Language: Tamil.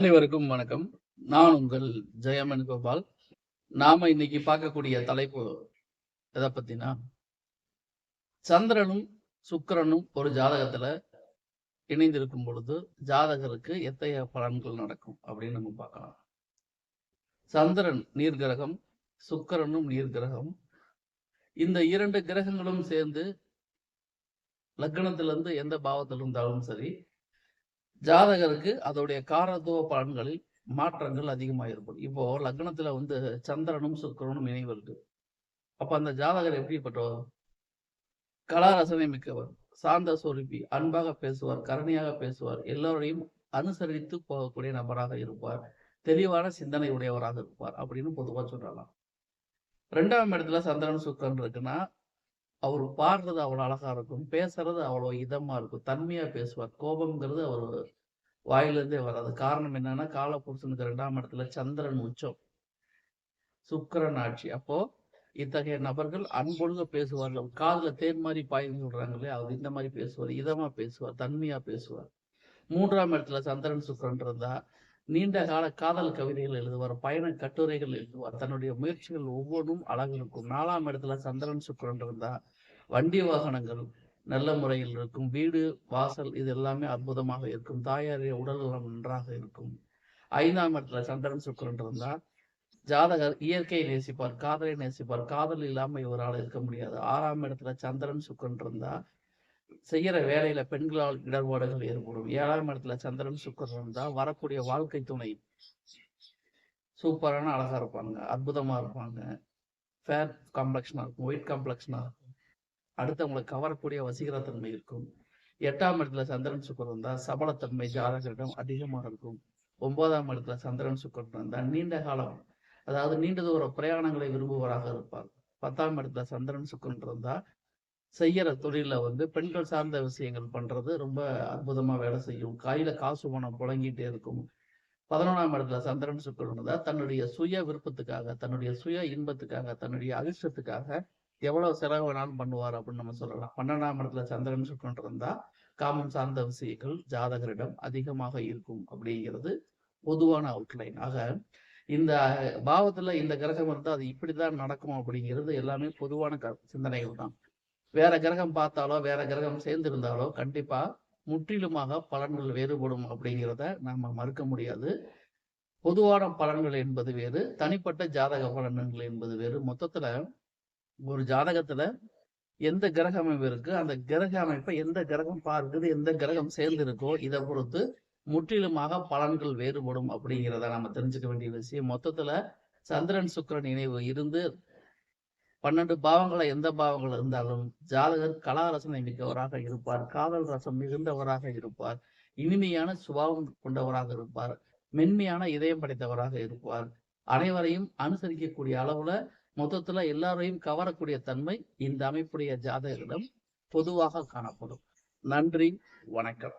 அனைவருக்கும் வணக்கம். நான் உங்கள் ஜெயமன் கோபால். நாம இன்னைக்கு பார்க்கக்கூடிய தலைப்பு எதை பத்தினா சந்திரனும் சுக்கிரனும் ஒரு ஜாதகத்துல இணைந்திருக்கும் பொழுது ஜாதகருக்கு எத்தகைய பலன்கள் நடக்கும் அப்படின்னு நம்ம பார்க்கலாம். சந்திரன் நீர் கிரகம் சுக்கிரனும் நீர் கிரகம் இந்த இரண்டு கிரகங்களும் சேர்ந்து லக்னத்திலிருந்து எந்த பாவத்தில் இருந்தாலும் சரி ஜாதகருக்கு அதோடைய காரத்துவ பலன்களில் மாற்றங்கள் அதிகமாக இருக்கும் இப்போ லக்னத்துல வந்து சந்திரனும் சுக்கரனும் இணைவு இருக்கு அப்ப அந்த ஜாதகர் எப்படிப்பட்டவர்? கலாரசனை மிக்கவர் சாந்த சொருப்பி அன்பாக பேசுவார் கருணையாக பேசுவார் எல்லோரையும் அனுசரித்து போகக்கூடிய நபராக இருப்பார் தெளிவான சிந்தனை உடையவராக இருப்பார் அப்படின்னு பொதுவா சொல்லலாம். ரெண்டாம் இடத்துல சந்திரன் சுக்கரன் இருக்குன்னா அவர் பாடுறது அவ்வளோ அழகா இருக்கும். பேசுறது அவ்வளோ இதமா இருக்கும். தன்மையா பேசுவார். கோபம்ங்கிறது அவர் வாயிலிருந்தே வராது. காரணம் என்னன்னா காலப்புருஷனுக்கு ரெண்டாம் இடத்துல சந்திரன் உச்சம். சுக்கரன் ஆட்சி. அப்போ இத்தகைய நபர்கள் அன்பொழுக பேசுவார்கள். காதுல தேன் மாதிரி பாய்ந்து சொல்றாங்க இல்லையா? அவர் இந்த மாதிரி பேசுவார். இதமா பேசுவார். தன்மையா பேசுவார். மூன்றாம் இடத்துல சந்திரன் சுக்கரன் இருந்தா நீண்ட கால காதல் கவிதைகள் எழுதுவார் பயண கட்டுரைகள் எழுதுவார். தன்னுடைய முயற்சிகள் ஒவ்வொன்றும் அழகு இருக்கும். நாலாம் இடத்துல சந்திரன் சுக்கிரன் இருந்தா வண்டி வாகனங்கள் நல்ல முறையில் இருக்கும். வீடு வாசல் இது எல்லாமே அற்புதமாக இருக்கும். தாயாரிய உடல் நலம் நன்றாக இருக்கும். ஐந்தாம் இடத்துல சந்திரன் சுக்கிரன் இருந்தா ஜாதகர் இயற்கையை நேசிப்பார் காதலை நேசிப்பார். காதல் இல்லாம இவரால் இருக்க முடியாது. ஆறாம் இடத்துல சந்திரன் சுக்கிரன் இருந்தா செய்யற வேலையில பெண்களால் இடர்பாடுகள் ஏற்படும். ஏழாம் இடத்துல சந்திரன் சுக்கரன் இருந்தால் வரக்கூடிய வாழ்க்கை துணை. சூப்பரான அழகா இருப்பாங்க அற்புதமா இருப்பாங்க. ஃபேர் காம்ப்ளெக்ஷனாக இருக்கும் ஒயிட் காம்ப்ளெக்ஷனாக இருக்கும். அடுத்தவங்களை கவரக்கூடிய வசீகரத்தன்மை இருக்கும். எட்டாம் இடத்துல சந்திரன் சுக்கரன் இருந்தா சபலத்தன்மை ஜாதகரிடம் அதிகமாக இருக்கும். ஒன்பதாம் இடத்துல சந்திரன் சுக்கரன் இருந்தா நீண்ட காலம் அதாவது நீண்ட தூர பிரயாணங்களை விரும்புவராக இருப்பார். பத்தாம் இடத்துல சந்திரன் சுக்கரன் இருந்தா செய்யற தொழிலில் வந்து பெண்கள் சார்ந்த விஷயங்கள் பண்றது ரொம்ப அற்புதமா வேலை செய்யும். கையில காசு பணம் புழங்கிட்டே இருக்கும். பதினொன்றாம் இடத்துல சந்திரன் சுக்கரன் தான் தன்னுடைய சுய விருப்பத்துக்காக தன்னுடைய சுய இன்பத்துக்காக தன்னுடைய அதிர்ஷ்டத்துக்காக எவ்வளவு செலவு வேணாலும் பண்ணுவார் அப்படின்னு நம்ம சொல்லலாம். பன்னெண்டாம் இடத்துல சந்திரன் சுக்கரன் இருந்தா காமம் சார்ந்த விஷயங்கள் ஜாதகரிடம் அதிகமாக இருக்கும் அப்படிங்கிறது பொதுவான அவுட்லைன் ஆக இந்த பாவத்துல இந்த கிரகம் இருந்தால் அது இப்படிதான் நடக்கும் அப்படிங்கிறது எல்லாமே பொதுவான க சிந்தனைகள் தான். வேற கிரகம் பார்த்தாலோ வேற கிரகம் சேர்ந்திருந்தாலோ கண்டிப்பா முற்றிலுமாக பலன்கள் வேறுபடும் அப்படிங்கிறத நாம மறுக்க முடியாது. பொதுவான பலன்கள் என்பது வேறு தனிப்பட்ட ஜாதக பலன்கள் என்பது வேறு. மொத்தத்துல ஒரு ஜாதகத்துல எந்த கிரக அமைப்பு இருக்கு அந்த கிரக அமைப்பை எந்த கிரகம் பார்க்குது எந்த கிரகம் சேர்ந்து இருக்கோ இதை பொறுத்து முற்றிலுமாக பலன்கள் வேறுபடும் அப்படிங்கிறத நம்ம தெரிஞ்சுக்க வேண்டிய விஷயம். மொத்தத்துல சந்திரன் சுக்கரன் இணைவு இருந்து பன்னெண்டு பாவங்களை எந்த பாவங்கள் இருந்தாலும் ஜாதகர் கலா ரசனை மிக்கவராக இருப்பார். காதல் ரசம் மிகுந்தவராக இருப்பார். இனிமையான சுபாவம் கொண்டவராக இருப்பார். மென்மையான இதயம் படைத்தவராக இருப்பார். அனைவரையும் அனுசரிக்கக்கூடிய அளவுல மொத்தத்துல எல்லாரையும் கவரக்கூடிய தன்மை இந்த அமைப்புடைய ஜாதகரிடம் பொதுவாக காணப்படும். நன்றி வணக்கம்.